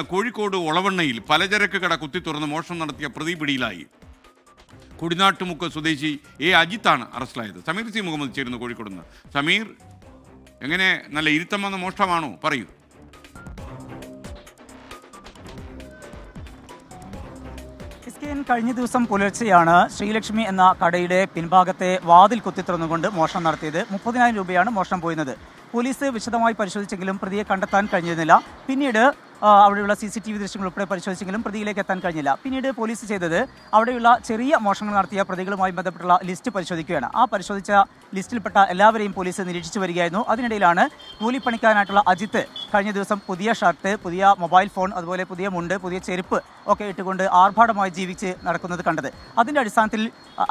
കോഴിക്കോട് ഒളവണ്ണയിൽ പലചരക്ക് കട കുത്തി തുറന്ന് മോഷണം നടത്തിയ പ്രതി പിടിയിലായി. കുടിനാട്ടുമുക്ക് സ്വദേശി എ അജിത്താണ് അറസ്റ്റിലായത്. സമീർ സി മുഹമ്മദ് ചേരുന്നു കോഴിക്കോട് നിന്ന് സമീർ എങ്ങനെ നല്ല ഇരുത്തം വന്ന മോഷണമാണോ? പറയൂ. കഴിഞ്ഞ ദിവസം പുലർച്ചെയാണ് ശ്രീലക്ഷ്മി എന്ന കടയുടെ പിൻഭാഗത്തെ വാതിൽ കുത്തിത്തുറന്നുകൊണ്ട് മോഷണം നടത്തിയത്. മുപ്പതിനായിരം രൂപയാണ് മോഷണം പോയിരുന്നത്. പോലീസ് വിശദമായി പരിശോധിച്ചെങ്കിലും പ്രതിയെ കണ്ടെത്താൻ കഴിഞ്ഞിരുന്നില്ല. പിന്നീട് അവിടെയുള്ള സി സി ടി വി ദൃശ്യങ്ങൾ ഉൾപ്പെടെ പരിശോധിച്ചെങ്കിലും പ്രതിയിലേക്ക് എത്താൻ കഴിഞ്ഞില്ല. പിന്നീട് പോലീസ് ചെയ്തത് അവിടെയുള്ള ചെറിയ മോഷണങ്ങൾ നടത്തിയ പ്രതികളുമായി ബന്ധപ്പെട്ടുള്ള ലിസ്റ്റ് പരിശോധിക്കുകയാണ്. ആ പരിശോധിച്ച ലിസ്റ്റിൽപ്പെട്ട എല്ലാവരെയും പോലീസ് നിരീക്ഷിച്ചു വരികയായിരുന്നു. അതിനിടയിലാണ് കൂലിപ്പണിക്കാരനായിട്ടുള്ള അജിത്ത് കഴിഞ്ഞ ദിവസം പുതിയ ഷർട്ട് പുതിയ മൊബൈൽ ഫോൺ അതുപോലെ പുതിയ മുണ്ട് പുതിയ ചെരുപ്പ് ഒക്കെ ഇട്ടുകൊണ്ട് ആർഭാടമായി ജീവിച്ച് നടക്കുന്നത് കണ്ടത്. അതിന്റെ അടിസ്ഥാനത്തിൽ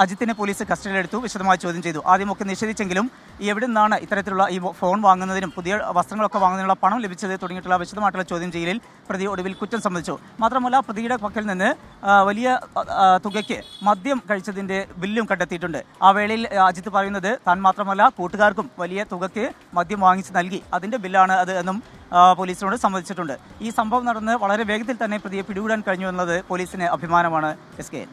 അജിത്തിനെ പോലീസ് കസ്റ്റഡിയിലെടുത്തു വിശദമായി ചോദ്യം ചെയ്തു. ആദ്യമൊക്കെ നിഷേധിച്ചെങ്കിലും എവിടെ നിന്നാണ് ഇത്തരത്തിലുള്ള ഈ ഫോൺ വാങ്ങുന്നതിനും പുതിയ വസ്ത്രങ്ങളൊക്കെ വാങ്ങുന്നതിനുള്ള പണം ലഭിച്ചത് തുടങ്ങിയിട്ടുള്ള വിശദമായിട്ടുള്ള ചോദ്യം ചെയ്യലിൽ പ്രതി ഒടുവിൽ കുറ്റം സമ്മതിച്ചു. മാത്രമല്ല പ്രതിയുടെ പക്കൽ നിന്ന് വലിയ തുകയ്ക്ക് മദ്യം കഴിച്ചതിന്റെ ബില്ലും കണ്ടെത്തിയിട്ടുണ്ട്. ആ വേളയിൽ അജിത്ത് പറയുന്നത് താൻ മാത്രമല്ല കൂട്ടുകാർക്കും വലിയ തുകയ്ക്ക് മദ്യം വാങ്ങിച്ച് നൽകി. അതിന്റെ ബില്ലാണ് അത് എന്നും പോലീസിനോട് സമ്മതിച്ചിട്ടുണ്ട്. ഈ സംഭവം നടന്ന് വളരെ വേഗത്തിൽ തന്നെ പ്രതിയെ പിടികൂടാൻ കഴിഞ്ഞു എന്നത് പോലീസിന് അഭിമാനമാണ്. S K